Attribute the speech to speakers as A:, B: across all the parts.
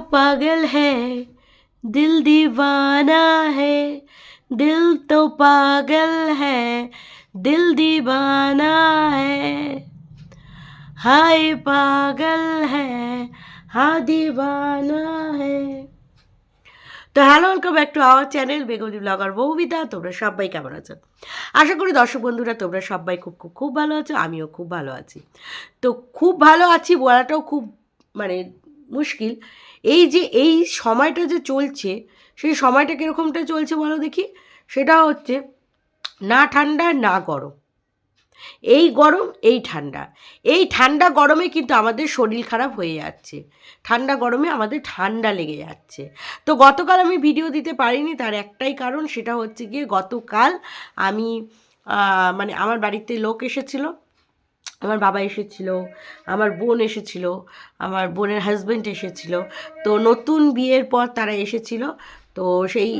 A: पागल है दिल दीवाना है दिल तो पागल है दिल दीवाना है हाय पागल है हाँ दीवाना है তো hello welcome back to our channel Bengali blogger বৌবিদা তোমরা সবাই কেমন আছো আশা করি দর্শক বন্ধুরা তোমরা সবাই খুব খুব খুব ভালো আছো আমিও খুব ভালো আছি তো খুব ভালো আছি বলাটাও খুব মানে মুশকিল এই যে, এই সময়টা যে চলছে, সেই সময়টা কীরকমটা চলছে বলো দেখি? সেটা হচ্ছে, না ঠান্ডা, না গরম। এই গরম, এই ঠান্ডা। এই ঠান্ডা গরমে কিন্তু আমাদের শরীর খারাপ হয়ে যাচ্ছে। ঠান্ডা গরমে আমাদের ঠান্ডা লেগে যাচ্ছে। তো গতকাল আমি ভিডিও দিতে পারিনি, তার একটাই কারণ সেটা হচ্ছে গিয়ে গতকাল আমি মানে আমার বাড়িতে লোক এসেছিল। আমার বাবা এসেছিল, আমার বোন এসেছিল, আমার বোনের হাজব্যান্ড এসেছিল। তো নতুন বিয়ের পর তারা এসেছিল। তো সেই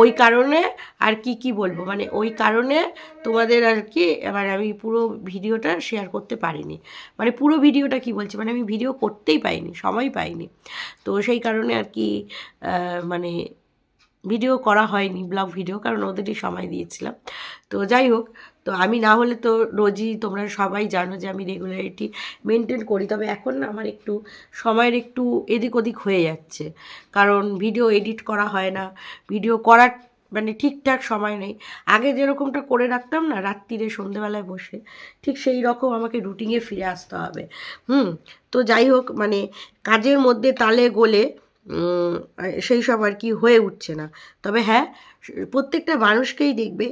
A: ওই কারণে আর কি কি বলব? মানে ওই কারণে তোমাদের আর কি মানে আমি পুরো ভিডিওটা শেয়ার করতে পারিনি। মানে পুরো ভিডিওটা কি বলছি? মানে আমি ভিডিও করতেই পাইনি, সময় পাইনি। তো সেই কারণে আর কি মানে ভিডিও করা হয়নি ব্লগ ভিডিও কারণ ওদেরই সময় দিয়েছিলাম। তো যাই হোক তো আমি না হলে তো রোজই তোমরা সবাই জানো যে আমি রেগুলারিটি মেনটেন করি। তবে এখন না আমার একটু সময়ের একটু এদিক ওদিক হয়ে যাচ্ছে। কারণ ভিডিও এডিট করা হয় না। ভিডিও করার মানে ঠিকঠাক সময় নেই। আগে যেরকমটা করে রাখতাম না রাত্রিরে সন্ধেবেলায় বসে, ঠিক সেই রকম আমাকে রুটিনে ফিরে আসতে হবে। হুম, তো যাই হোক মানে কাজের মধ্যে তালে গোলে সেই সব আর কি হয়ে উঠছে না। তবে হ্যাঁ প্রত্যেকটা মানুষকেই দেখবে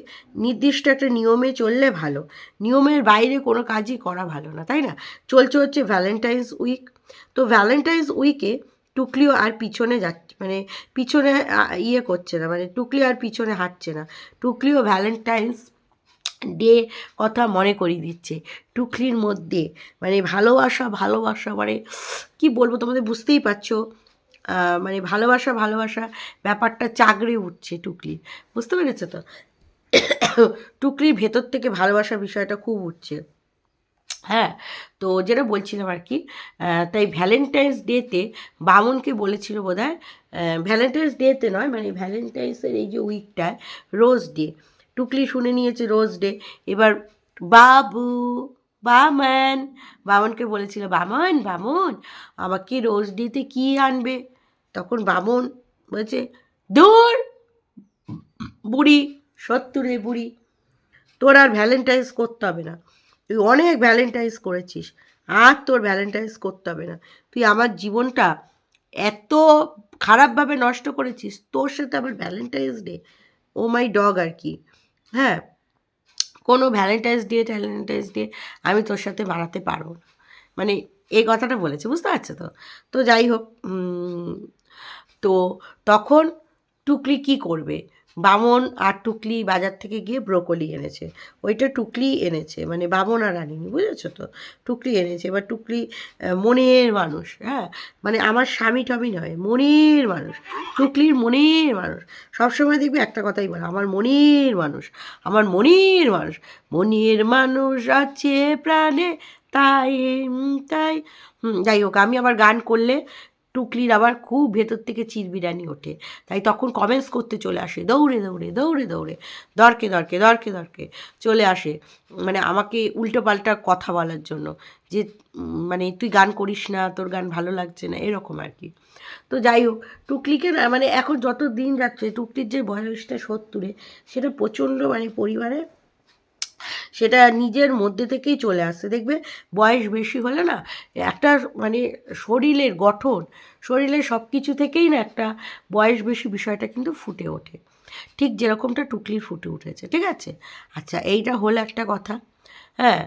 A: নির্দিষ্ট একটা নিয়মে চললে ভালো। নিয়মের বাইরে কোনো কাজই করা ভালো না, তাই না? চলছে হচ্ছে ভ্যালেন্টাইন্স উইক তো ভ্যালেন্টাইন্স উইকে টুকলিও আর পিছনে যাচ্ছে মানে পিছনে ইয়ে করছে না মানে টুকলি আর পিছনে হাঁটছে না। টুকলিও ভ্যালেন্টাইন্স ডে কথা মনে করিয়ে দিচ্ছে। টুকলির মধ্যে মানে ভালোবাসা ভালোবাসা মানে কি বলব তোমাদের, বুঝতেই পারছ? মানে ভালোবাসা ভালোবাসা ব্যাপারটা চাগড়ে উঠছে টুকলি। বুঝতে পেরেছ তো? টুকলির ভেতর থেকে ভালোবাসার বিষয়টা খুব উঠছে। হ্যাঁ তো যেটা বলছিলাম আর কি তাই ভ্যালেন্টাইন্স ডেতে বামনকে বলেছিল বোধ হয় ভ্যালেন্টাইন্স ডেতে নয় মানে ভ্যালেন্টাইন্সের এই যে উইকটায় রোজ ডে টুকলি শুনে নিয়েছে রোজ ডে এবার বাবু, বামন, বামনকে বলেছিল, বামন বামন, আমাকে রোজ ডেতে কী আনবে? তখন বামন বলছে দূর বুড়ি সত্তরে বুড়ি, তোর আর ভ্যালেন্টাইন্স করতে হবে না। তুই অনেক ভ্যালেন্টাইন্স করেছিস, আর তোর ভ্যালেন্টাইন্স করতে হবে না। তুই আমার জীবনটা এত খারাপভাবে নষ্ট করেছিস, তোর সাথে আবার Valentine's day oh my dog আর কি। হ্যাঁ কোনো ভ্যালেন্টাইন্স ডে ভ্যালেন্টাইন্স ডে আমি তোর সাথে বানাতে পারব মানে এই কথাটা বলেছে, বুঝতে পারছ তো? তো যাই হোক তো তখন টুকলি কি করবে? বামন আর টুকলি বাজার থেকে গিয়ে ব্রোকলি এনেছে। ওইটা টুকলি এনেছে মানে বামন আর আনিনি বুঝেছ তো? টুকলি এনেছে, এবার টুকলি মনের মানুষ হ্যাঁ? মানে আমার স্বামী টামি নয়, মনের মানুষ। টুকলির মনের মানুষ। সবসময় দেখবি একটা কথাই বলে, আমার মনের মানুষ, আমার মনের মানুষ। মনের মানুষ আছে প্রাণে, তাই তাই। যাই হোক, আমি আবার গান করলে টুকলির আবার খুব ভেতর থেকে চিরবিরানি ওঠে। তাই তখন কমেন্টস করতে চলে আসে, দৌড়ে দৌড়ে দৌড়ে দৌড়ে, দরকে দরকে দরকে দরকে। চলে আসে মানে আমাকে উল্টো পাল্টা কথা বলার জন্য, যে মানে তুই গান করিস না, তোর গান ভালো লাগছে না, এরকম আর কি। তো যাই হোক, টুকলিকে না মানে এখন যত দিন যাচ্ছে, টুকলির যে বয়সটা সত্তরে, সেটা প্রচণ্ড মানে পরিবারে সেটা নিজের মধ্যে থেকেই চলে আসছে। দেখবে বয়স বেশি হলে না একটা মানে শরীরের গঠন, শরীরের সব কিছু থেকেই না একটা বয়স বেশি বিষয়টা কিন্তু ফুটে ওঠে। ঠিক যেরকমটা টুকলির ফুটে উঠেছে, ঠিক আছে? আচ্ছা এইটা হলো একটা কথা। হ্যাঁ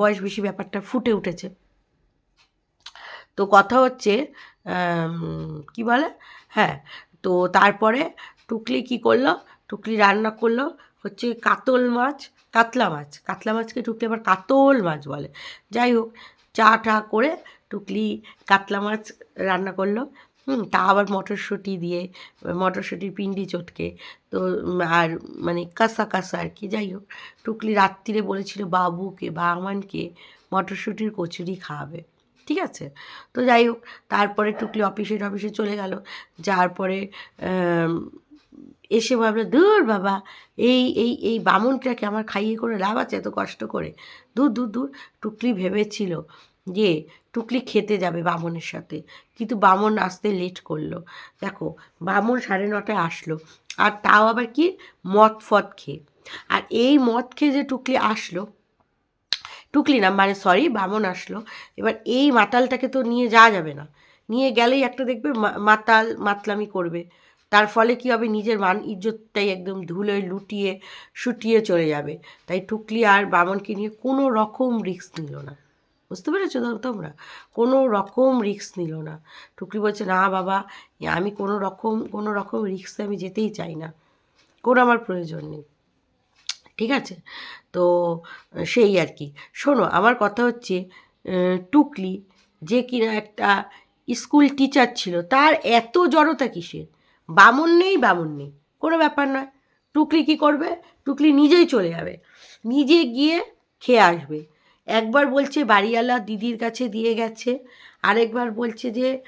A: বয়স বেশি ব্যাপারটা ফুটে উঠেছে। তো কথা হচ্ছে কি বলে? হ্যাঁ তো তারপরে টুকলি কি করল? টুকলি রান্না করল, হচ্ছে কাতল মাছ কাতলা মাছ, কাতলা মাছকে টুকলি আবার কাতল মাছ বলে। যাই হোক, চা টা করে টুকলি কাতলা মাছ রান্না করল হুম, তা আবার মটরশুঁটি দিয়ে, মটরশুঁটির পিন্ডি চটকে, তো আর মানে কাঁসা কাঁসা আর কি। যাই হোক, টুকলি রাত্রিরে বলেছিল বাবুকে বা আমানকে মটরশুঁটির কচুরি খাওয়াবে। ঠিক আছে? তো যাই হোক, তারপরে টুকলি অফিসে অফিসে চলে গেল। যাওয়ার পরে এসে ভাবলো দূর বাবা, এই এই এই বামুনটাকে আমার খাইয়ে করে লাভ আছে এত কষ্ট করে। দূর দূর দূর, টুকলি ভেবেছিল যে টুকলি খেতে যাবে বামনের সাথে। কিন্তু বামন আসতে লেট করল। দেখো, বামন সাড়ে নটায় আসলো। আর তাও আবার কি? মদ ফদ খেয়ে। আর এই মদ খেয়ে যে টুকলি আসলো, টুকলি না মানে সরি বামন আসলো। এবার এই মাতালটাকে তো নিয়ে যাওয়া যাবে না। নিয়ে গেলেই একটা দেখবে মাতাল মাতলামি করবে। তার ফলে কি হবে? নিজের মান ইজ্জতটাই একদম ধুলোয় লুটিয়ে শুটিয়ে চলে যাবে। তাই টুকলি আর বামনকে নিয়ে কোনো রকম রিস্ক নিল না। বুঝতে পেরেছ তোমরা? কোনো রকম রিস্ক নিল না। টুকলি বলছে, না বাবা, আমি কোনো রকম কোনো রকম রিস্কে আমি যেতেই চাই না। কোনো আমার প্রয়োজন নেই। ঠিক আছে? তো সেই আর কি। শোনো, আমার কথা হচ্ছে টুকলি যে কিনা একটা স্কুল টিচার ছিল, তার এত জড়তা কিসের? বামন নেই, বামুন নেই। কোনো ব্যাপার নয়। টুকলি কি করবে? টুকলি নিজেই চলে যাবে। নিজে গিয়ে খেয়ে আসবে। একবার বলছে বাড়িওয়ালা দিদির কাছে দিয়ে গেছে। আরেকবার বলছে যে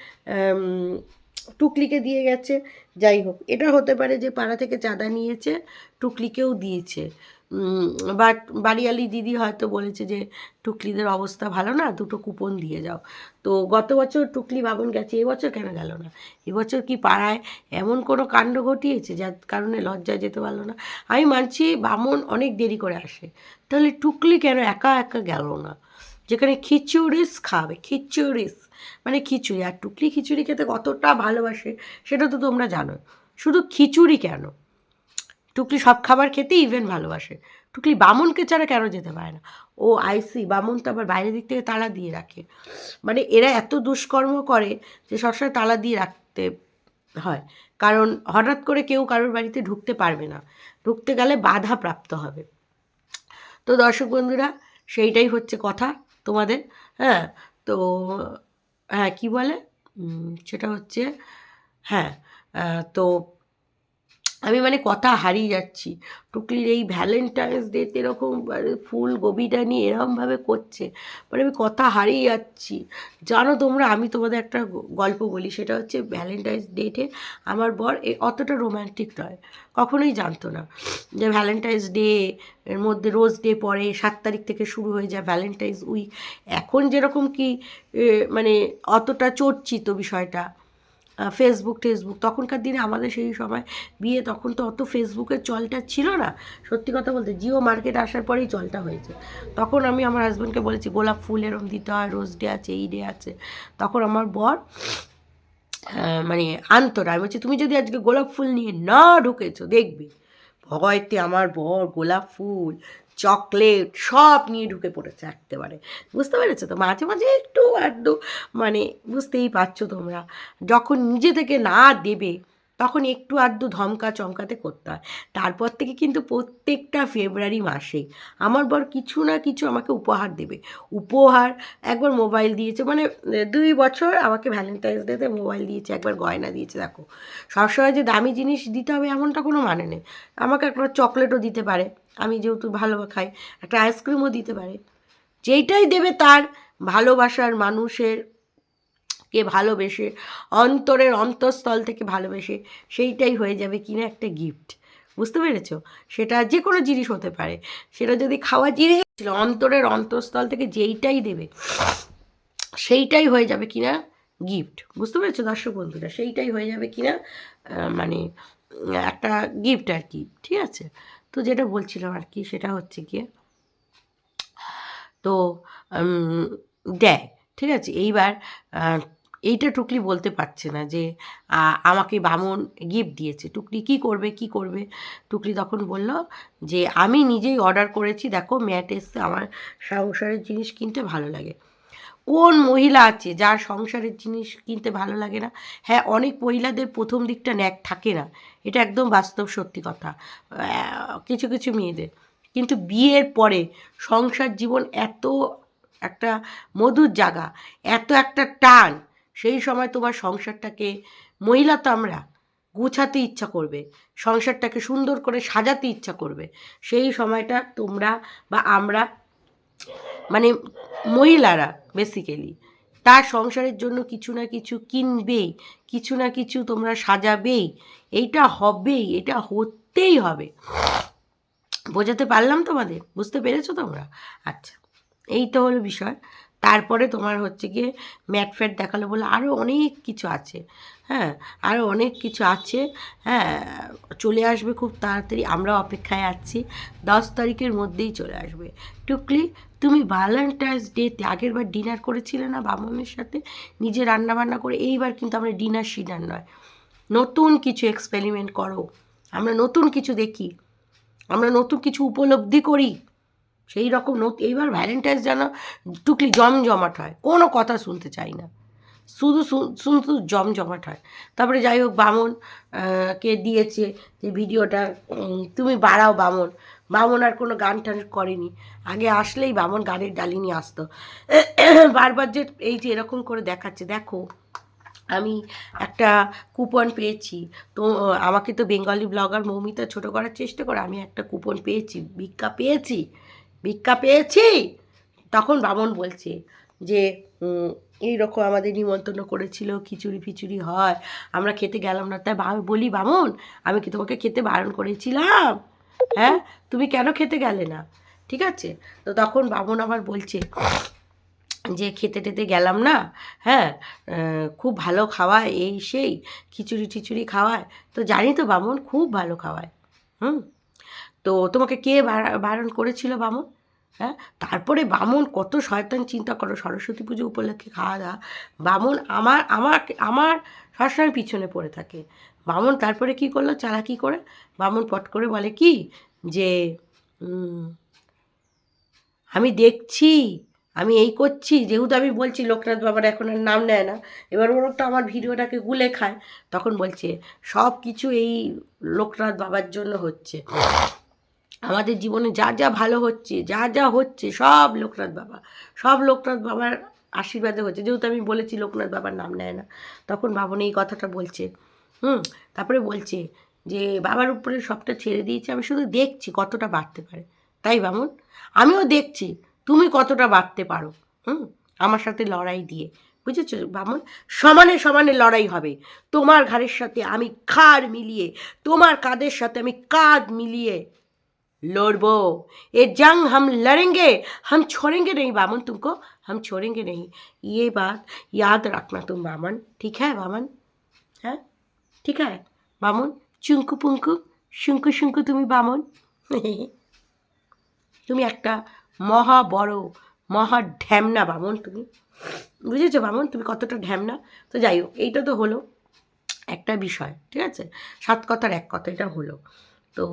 A: টুকলিকে দিয়ে গেছে। যাই হোক, এটা হতে পারে যে পাড়া থেকে চাঁদা নিয়েছে, টুকলিকেও দিয়েছে। বাট বাড়িয়ালি দিদি হয়তো বলেছে যে, টুকলিদের অবস্থা ভালো না, দুটো কুপন দিয়ে যাও। তো গত বছর টুকলি বাবন গেছে এবছর কেন গেল না? এবছর কি পাড়ায় এমন কোনো কাণ্ড ঘটিয়েছে, যার কারণে লজ্জায় যেতে পারল না? আমি মানছি বামন অনেক দেরি করে আসে। তাহলে টুকলি কেন একা একা গেল না? যেখানে খিচুড়িস খাবে, খিচুড়িস। মানে খিচুড়ি, আর টুকলি খিচুড়ি খেতে কতটা ভালোবাসে, সেটা তো তোমরা জানো শুধু খিচুড়ি কেন? টুকলি সব খাবার খেতে ইভেন ভালোবাসে। টুকলি বামনকে ছাড়া কেন যেতে পারে না? ও আইসি বামন তো আবার বাইরের দিক থেকে তালা দিয়ে রাখে। মানে এরা এত দুষ্কর্ম করে যে সবসময় তালা দিয়ে রাখতে হয়। কারণ হঠাৎ করে কেউ কারোর বাড়িতে ঢুকতে পারবে না। ঢুকতে গেলে বাধা প্রাপ্ত হবে। তো দর্শক বন্ধুরা, সেইটাই হচ্ছে কথা তোমাদের। হ্যাঁ তো হ্যাঁ কী বলে? সেটা হচ্ছে হ্যাঁ তো আমি মানে কথা হারিয়ে যাচ্ছি। টুকলির এই ভ্যালেন্টাইন্স ডেতে এরকম মানে ফুল গবিটা নিয়ে এরকমভাবে করছে মানে আমি কথা হারিয়ে যাচ্ছি। জানো তোমরা, আমি তোমাদের একটা গল্প বলি, সেটা হচ্ছে ভ্যালেন্টাইন্স ডেটে আমার বর এ অতটা রোম্যান্টিক নয়, কখনোই জানতো না যে ভ্যালেন্টাইন্স ডে এর মধ্যে রোজ ডে পরে সাত তারিখ থেকে শুরু হয়ে যায় ভ্যালেন্টাইন্স উইক এখন যেরকম কি মানে অতটা চর্চিত বিষয়টা ফেসবুক টেসবুক। তখনকার দিনে আমাদের সেই সময় বিয়ে তখন তো অত ফেসবুকের চলটা ছিল না। সত্যি কথা বলতে জিও মার্কেট আসার পরেই চলটা হয়েছে। তখন আমি আমার হাজব্যান্ডকে বলেছি, গোলাপ ফুল এরম দিতে হয় রোজ ডে আছে, এই ডে আছে। তখন আমার বর মানে আনতো না। আমি বলছি, তুমি যদি আজকে গোলাপ ফুল নিয়ে না ঢুকেছো, দেখবি। ভয়তে আমার বর, গোলাপ ফুল, চকলেট সব নিয়ে ঢুকে পড়েছে একেবারে। বুঝতে পেরেছ তো? মাঝে মাঝে একটু আধটু মানে বুঝতেই পারছ তোমরা। যখন নিজে থেকে না দেবে তখন একটু আধটু ধমকা চমকাতে করতে হয়। তারপর থেকে কিন্তু প্রত্যেকটা ফেব্রুয়ারি মাসেই আমার বর কিছু না কিছু আমাকে উপহার দেবে। উপহার একবার মোবাইল দিয়েছে মানে দুই বছর আমাকে ভ্যালেন্টাইন্স ডেতে মোবাইল দিয়েছে, একবার গয়না দিয়েছে, দেখো। সবসময় যে দামি জিনিস দিতে হবে এমনটা কোনো মানে নেই। আমাকে একবার চকলেটও দিতে পারে, আমি যেহেতু ভালো খাই, একটা আইসক্রিমও দিতে পারে। যেইটাই দেবে তার ভালোবাসার মানুষের কে ভালোবেসে, অন্তরের অন্তঃস্থল থেকে ভালোবেসে, সেইটাই হয়ে যাবে কিনা একটা গিফট বুঝতে পেরেছ? সেটা যে কোনো জিনিস হতে পারে। সেটা যদি খাওয়া জিনিস ছিল, অন্তরের অন্তঃস্থল থেকে যেইটাই দেবে, সেইটাই হয়ে যাবে কিনা গিফট বুঝতে পেরেছ দর্শক বন্ধুরা? সেইটাই হয়ে যাবে কিনা মানে একটা গিফট আর কি, ঠিক আছে? তো যেটা বলছিলাম আর কি, সেটা হচ্ছে গিয়ে, তো দেয়, ঠিক আছে? এইবার এইটা টুকলি বলতে পারছে না যে আমাকে বামন গিফট দিয়েছে। টুকলি কি করবে কি করবে? টুকলি তখন বলল যে, আমি নিজেই অর্ডার করেছি। দেখো, ম্যাট এসছে। আমার সংসারের জিনিস কিনতে ভালো লাগে। কোন মহিলা আছে যার সংসারের জিনিস কিনতে ভালো লাগে না? হ্যাঁ অনেক মহিলাদের প্রথম দিকটা ন্যাক থাকে না। এটা একদম বাস্তব সত্যি কথা। কিছু কিছু মেয়েদের। কিন্তু বিয়ের পরে সংসার জীবন এত একটা মধুর জায়গা, এত একটা টান সেই সময় তোমার সংসারটাকে, মহিলা তো আমরা, গুছাতে ইচ্ছা করবে, সংসারটাকে সুন্দর করে সাজাতে ইচ্ছা করবে। সেই সময়টা তোমরা বা আমরা মানে মহিলারা বেসিক্যালি তার সংসারের জন্য কিছু না কিছু কিনবেই কিছু না কিছু তোমরা সাজাবেই এইটা হবেই এটা হতেই হবে। বোঝাতে পারলাম তোমাদের? বুঝতে পেরেছ তোমরা? আচ্ছা এই তো হলো বিষয়। তারপরে তোমার হচ্ছে গিয়ে ম্যাট ফ্যাট দেখাল বলে আরও অনেক কিছু আছে। হ্যাঁ আরও অনেক কিছু আছে। হ্যাঁ চলে আসবে খুব তাড়াতাড়ি, আমরাও অপেক্ষায় আছি। দশ তারিখের মধ্যেই চলে আসবে। টুকলি, তুমি ভ্যালেন্টাইন্স ডেতে আগের বার ডিনার করেছিলে না বামনের সাথে? নিজে রান্না বান্না করে, এইবার কিন্তু আমরা ডিনার সিনার নয়। নতুন কিছু এক্সপেরিমেন্ট করো। আমরা নতুন কিছু দেখি। আমরা নতুন কিছু উপলব্ধি করি। সেই রকম নত এইবার ভ্যালেন্টাইন্স যেন টুকলি জমজমাট হয়, কোনো কথা শুনতে চাই না। শুধু শু- শুধু জমজমাট হয়। তারপরে যাই হোক, বামন কে দিয়েছে যে ভিডিওটা তুমি বাড়াও বামন। বামন আর কোনো গান টান করেনি। আগে আসলেই বামন গানের ডালি নিয়ে আসতো। বারবার যে এই যে এরকম করে দেখাচ্ছে, দেখো, আমি একটা কুপন পেয়েছি। তো, আমাকে তো বেঙ্গলি ব্লগার মৌমিতা ছোট করার চেষ্টা করে, আমি একটা কুপন পেয়েছি ভিক্ষা পেয়েছি। ভিক্ষা পেয়েছি? তখন বামন বলছে যে উম, এইরকম আমাদের নিমন্ত্রণ করেছিল খিচুড়ি ফিচুড়ি হয় আমরা খেতে গেলাম না। তাই বলি বামন আমি কি তোমাকে খেতে বারণ করেছিলাম? হ্যাঁ তুমি কেন খেতে গেলে না? ঠিক আছে? তো তখন বামন আবার বলছে যে খেতে টেতে গেলাম না হ্যাঁ খুব ভালো খাওয়ায় এই সেই খিচুড়ি টিচুড়ি খাওয়ায়। তো জানি তো বামন খুব ভালো খাওয়ায় হুম? তো তোমাকে কে বারা- বারণ করেছিল বামন? হ্যাঁ? তারপরে বামন কত শয়তান চিন্তা করো সরস্বতী পুজো উপলক্ষে খাওয়া দাওয়া। বামন আমার আমার আমার সবসময় পিছনে পড়ে থাকে। বামন তারপরে কি করল? চালাকি করে? বামন পট করে বলে, কি? যে আমি দেখছি, আমি এই করছি। যেহেতু আমি বলছি লোকনাথ বাবার এখন আর নাম নেয় না, এবার ওর তো আমার ভিডিওটাকে গুলে খায়। তখন বলছে সব কিছু এই লোকনাথ বাবার জন্য হচ্ছে। আমাদের জীবনে যা যা ভালো হচ্ছে, যা যা হচ্ছে, সব লোকনাথ বাবা, সব লোকনাথ বাবার আশীর্বাদে হচ্ছে। যেহেতু আমি বলেছি লোকনাথ বাবার নাম নেয় না, তখন বাবন এই কথাটা বলছে, হুম, তারপরে বলছে যে বাবার উপরে সবটা ছেড়ে দিয়েছে, আমি শুধু দেখছি কতটা বাড়তে পারে। তাই বামন? আমিও দেখছি, তুমি কতটা বাড়তে পারো, হুম, আমার সাথে লড়াই দিয়ে। বুঝেছ বামন? সমানে সমানে লড়াই হবে। তোমার ঘাড়ের সাথে আমি খাড় মিলিয়ে, তোমার কাঁধের সাথে আমি কাঁধ মিলিয়ে लड़बो ये जंग हम लड़ेंगे हम छोड़ेंगे नहीं बामन तुमको हम छोड़ेंगे नहीं ये बात याद रखना तुम बामन ठीक है बामन হ্যাঁ ঠিক আছে বামন চুঙ্কু পুঙ্কু শুঙ্কু শুঙ্কু তুমি বামন তুমি একটা মহা বড় মহা ঢ্যামনা বামন তুমি বুঝেছো বামন তুমি কতটা ঢ্যামনা তো যাই হোক এইটা তো হলো একটা বিষয় ঠিক আছে সাত কথার এক কথা এটা হলো তো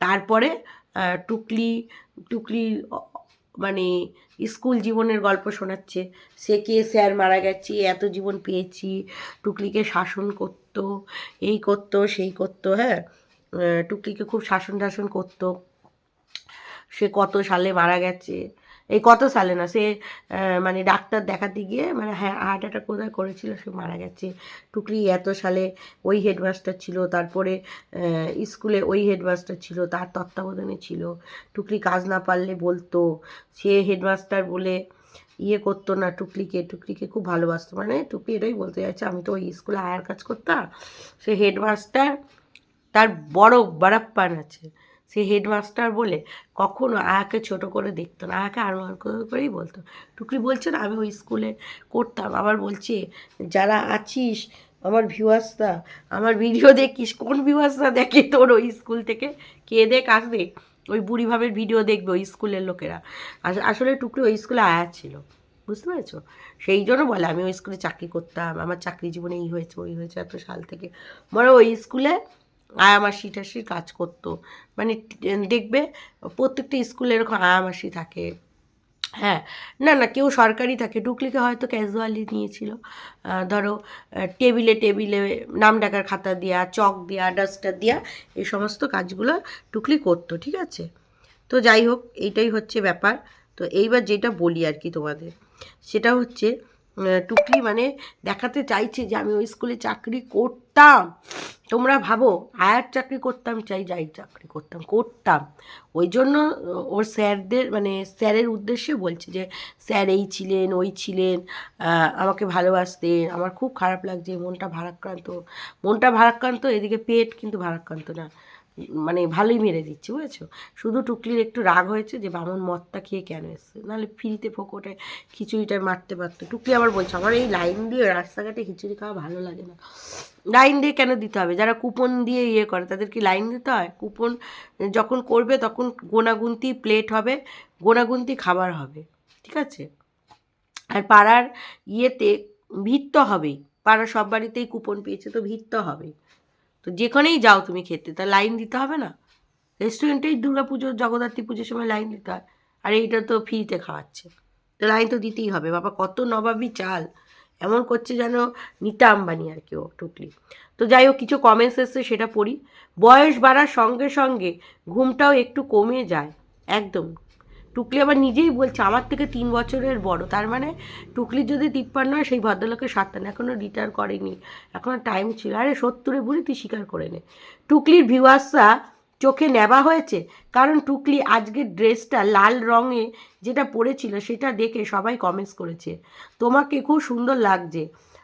A: তারপরে টুকলি টুকলি মানে স্কুল জীবনের গল্প শোনাচ্ছে। সে কে স্যার মারা গেছে, এত জীবন পেয়েছি, টুকলিকে শাসন করতো, এই করতো, সেই করতো হ্যাঁ? টুকলিকে খুব শাসন টাসন করতো। সে কত সালে মারা গেছে এই কত সালে না, সে মানে ডাক্তার দেখাতে গিয়ে মানে হ্যাঁ হার্ট অ্যাটাক কোথায় করেছিল সে মারা গেছে। টুকলি এত সালে ওই হেডমাস্টার ছিল, তারপরে স্কুলে ওই হেডমাস্টার ছিল, তার তত্ত্বাবধানে ছিল। টুকলি কাজ না পারলে বলতো, সে হেডমাস্টার বলে ইয়ে করতো না টুকলিকে টুকলিকে খুব ভালোবাসতো। মানে টুকলি এটাই বলতে চাইছে, আমি তো ওই স্কুলে আয়ার কাজ করতাম, সে হেডমাস্টার তার বড় বারাপ্পান আছে। সে হেডমাস্টার বলে কখনো আয়াকে ছোট করে দেখতো না, আয়াকে আর করে করেই বলতো। টুকরি বলছে, না, আমি ওই স্কুলে করতাম। আবার বলছে, যারা আছিস, আমার ভিউয়ার্সরা, আমার ভিডিও দেখিস, কোন ভিউয়ার্সরা দেখে তোর ওই স্কুল থেকে? কে দেখ, আসবে? ওই বুড়ি ভাবের ভিডিও দেখবে ওই স্কুলের লোকেরা। আস- আসলে টুকরি ওই স্কুলে আয়া ছিল, বুঝতে পেরেছ? সেই জন্য বলে, আমি ওই স্কুলে চাকরি করতাম, আমার চাকরি জীবনে এই হয়েছে, ওই হয়েছে এত সাল থেকে। মানে ওই স্কুলে আয়ামাসি টাসি কাজ করতো। মানে দেখবে প্রত্যেকটা স্কুলে এরকম আয়ামাসি থাকে। হ্যাঁ না না, কেউ সরকারি থাকে। টুকলিকে হয়তো ক্যাজুয়ালি নিয়েছিল। ধরো টেবিলে টেবিলে নাম ডাকার খাতা দেওয়া চক দেওয়া ডাস্টার দেওয়া এই সমস্ত কাজগুলো টুকলি করতো, ঠিক আছে? তো যাই হোক, এইটাই হচ্ছে ব্যাপার। তো এইবার যেটা বলি আর কি তোমাদের, সেটা হচ্ছে টুকলি মানে দেখাতে চাইছে যে আমি ওই স্কুলে চাকরি করতাম। তোমরা ভাবো আয়ার চাকরি করতাম, চাই যাই চাকরি করতাম করতাম। ওই জন্য ওর স্যারদের মানে স্যারের উদ্দেশ্যে বলছে যে, স্যার এই ছিলেন, ওই ছিলেন আমাকে ভালোবাসতেন, আমার খুব খারাপ লাগছে, মনটা ভারাক্রান্ত। মনটা ভারাক্রান্ত, এদিকে পেট কিন্তু ভারাক্রান্ত না। মানে ভালোই মেরে দিচ্ছে, বুঝেছ? শুধু টুকলির একটু রাগ হয়েছে যে বামন মদটা খেয়ে কেন এসছে? নাহলে ফ্রিতে ফোকটে খিচুড়িটা মারতে পারতো। টুকলি আবার বলছে, আমার এই লাইন দিয়ে রাস্তাঘাটে খিচুড়ি খাওয়া ভালো লাগে না। লাইন দিয়ে কেন দিতে হবে? যারা কুপন দিয়ে ইয়ে করে, তাদের কি লাইন দিতে হয়? কুপন যখন করবে তখন গোনাগুনতি প্লেট হবে, গোনাগুনতি খাবার হবে, ঠিক আছে? আর পাড়ার ইয়েতে ভিড় তো হবেই পাড়ার সব বাড়িতেই কুপন পেয়েছে, তো ভিড় তো হবেই। তো যেখানেই যাও তুমি খেতে তা লাইন দিতে হবে না। রেস্টুরেন্টেই দুর্গা পুজো, জগদ্ধাত্রী পুজোর সময় লাইন দিতে হয়। আর এইটা তো ফ্রিতে খাওয়াচ্ছে। তো লাইন তো দিতেই হবে। বাবা, কত নবাবী চাল! এমন করছে যেন নিতা আম্বানি আর কেউ টুকলি তো যাই হোক, কিছু কমেন্টস এসছে, সেটা পড়ি। বয়স বাড়ার সঙ্গে সঙ্গে ঘুমটাও একটু কমে যায়। একদম। টুকলি আবার নিজেই বলছে, আমার থেকে তিন বছরের বড়। তার মানে টুকলির যদি তিপ্পান্ন হয়, সেই ভদ্রলোকের সাতান্ন এখনও রিটায়ার করেনি। এখনও টাইম ছিল। আরে সত্তরে বুড়ি, তুই স্বীকার করে নে। টুকলির ভিউয়ার্সরা চোখে নেবা হয়েছে, কারণ টুকলি আজকের ড্রেসটা লাল রঙে যেটা পরেছিল, সেটা দেখে সবাই কমেন্টস করেছে। তোমাকে খুব সুন্দর লাগছে।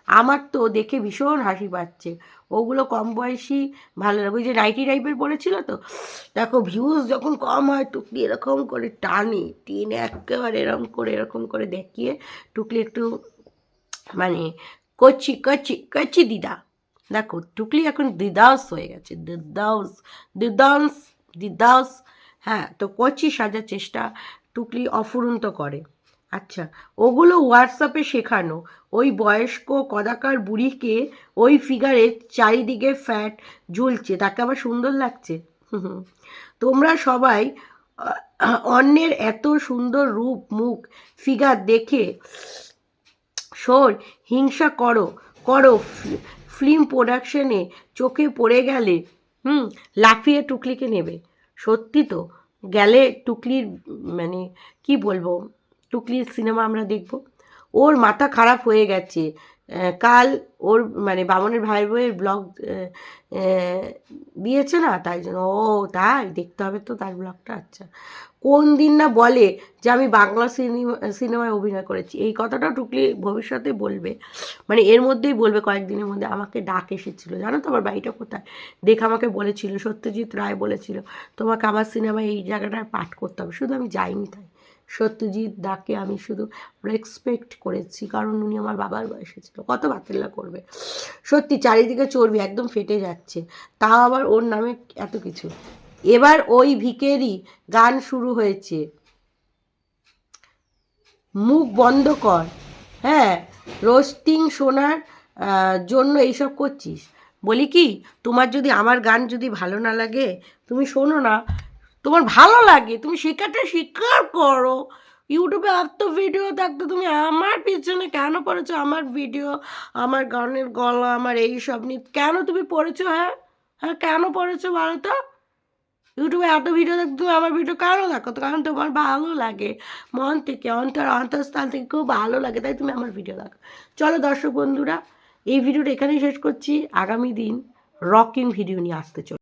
A: আমার তো দেখে ভীষণ হাসি পাচ্ছে। ওগুলো কম বয়সী ভালো লাগে। ওই যে নাইটি টাইপের পড়েছিল তো, দেখো ভিউজ যখন কম হয়, টুকলি এরকম করে টানে, টেনে একেবারে এরকম করে এরকম করে দেখিয়ে টুকলি একটু মানে কচি কচি কচি দিদা। দেখো টুকলি এখন দিদাস হয়ে গেছে, দিদাস দিদাস দিদাস। হ্যাঁ তো কচি সাজার চেষ্টা টুকলি অফুরন্ত করে। আচ্ছা ওগুলো হোয়াটসঅ্যাপে শেখানো। ওই বয়স্ক কদাকার বুড়িকে ওই ফিগারের চারিদিকে ফ্যাট ঝুলছে তাকে আবার সুন্দর লাগছে। তোমরা সবাই অন্যের এত সুন্দর রূপ, মুখ ফিগার দেখে শোর হিংসা করো করো। ফিল্ম প্রোডাকশনে চোখে পড়ে গেলে, হুম, লাফিয়ে টুকলিকে নেবে। সত্যি তো, গেলে টুকলির মানে কি বলব? টুকলির সিনেমা আমরা দেখব। ওর মাথা খারাপ হয়ে গেছে। কাল ওর মানে বামনের ভাই বইয়ের ব্লগ দিয়েছে না? তাই জন্য, ও তাই, দেখতে হবে তো তার ব্লগটা। আচ্ছা কোন দিন না বলে যে আমি বাংলা সিনেমা, সিনেমায় অভিনয় করেছি। এই কথাটাও টুকলি ভবিষ্যতে বলবে। মানে এর মধ্যেই বলবে, কয়েকদিনের মধ্যে আমাকে ডাক এসেছিল। জানো তো আমার বাড়িটা কোথায়? দেখে আমাকে বলেছিল, সত্যজিৎ রায় বলেছিল, তোমাকে আমার সিনেমায় এই জায়গাটায় পাঠ করতে হবে। শুধু আমি যাইনি তাই। সত্যজিৎ দাকে আমি শুধু রেসপেক্ট করেছি, কারণ উনি আমার বাবার বয়সে ছিল। কত বাতিল্লা করবে? সত্যি চারিদিকে চর্বি, একদম ফেটে যাচ্ছে। তাও আবার ওর নামে এত কিছু। এবার ওই ভিকেরই গান শুরু হয়েছে। মুখ বন্ধ কর। হ্যাঁ রোস্টিং শোনার জন্য এইসব করছিস? বলি কি, তোমার যদি আমার গান যদি ভালো না লাগে, তুমি শোনো না। তোমার ভালো লাগে, তুমি শেখাটা স্বীকার করো। ইউটিউবে এত ভিডিও থাকতো তুমি আমার পিছনে কেন পড়েছো? আমার ভিডিও আমার গানের গলা, আমার এই সব নিয়ে কেন তুমি পড়েছো হ্যাঁ? হ্যাঁ কেন পড়েছো বলো তো? ইউটিউবে এত ভিডিও দেখো তুমি আমার ভিডিও কেন দেখো? তো কারণ তোমার ভালো লাগে। মন থেকে, অন্তর, অন্তঃস্থল থেকে খুব ভালো লাগে, তাই তুমি আমার ভিডিও দেখো। চলো দর্শক বন্ধুরা, এই ভিডিওটা এখানেই শেষ করছি। আগামী দিন রকিং ভিডিও নিয়ে আসতে চলো